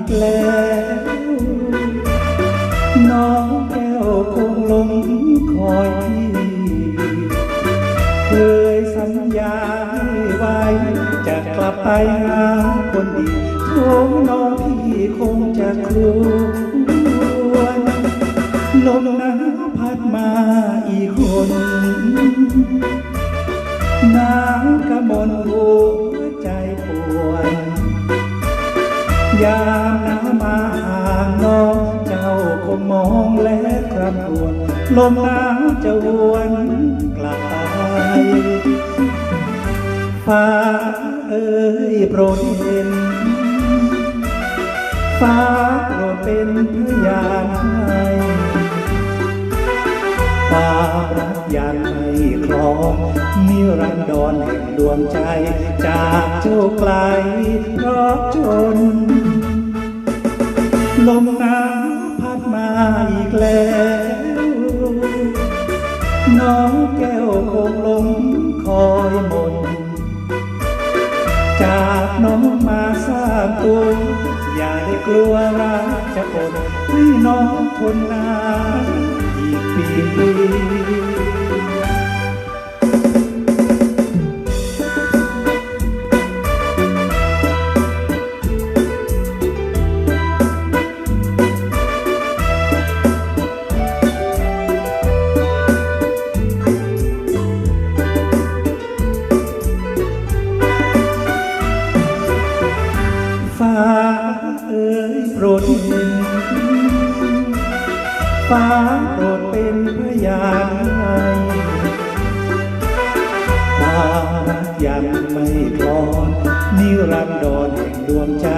ีกแล้ว น้องแก้วคงหลงคอยพี่ เคยสัญญาไว้ จะกลับไปหาคนดีโทน้องพี่คงจะครวญลมหนาวพัดมาอีกคน น้ำกระมนหัว จ้าคงมองและครำครวญลมหนาวจะวนกลับไปฟ้าเอ้ยโปรดเห็นฟ้าโปรดเป็นพยานให้ควารักยังไม่คลองนิรันดรแห่งดวงใจ จากเจ้าไกลเพราะจน ลมหนาว อย่าได้กลัวรักจะอดให้น้องทนนานอีก ฟ้าโปรดเป็นพยานให้ความรักยังไม่พอนนิรันดรแห่งดวงใจ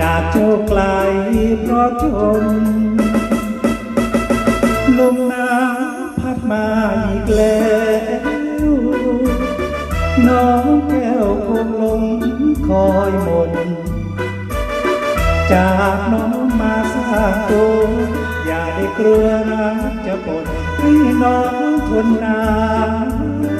จากเจ้าไกลเพราะจนลมหนาวพัดมาอีกแล้วน้องแก้วคงลงคอยมน จากน้อง มาสร้างตัวอย่าได้กลัวนะจะปนพี่น้องทนนาน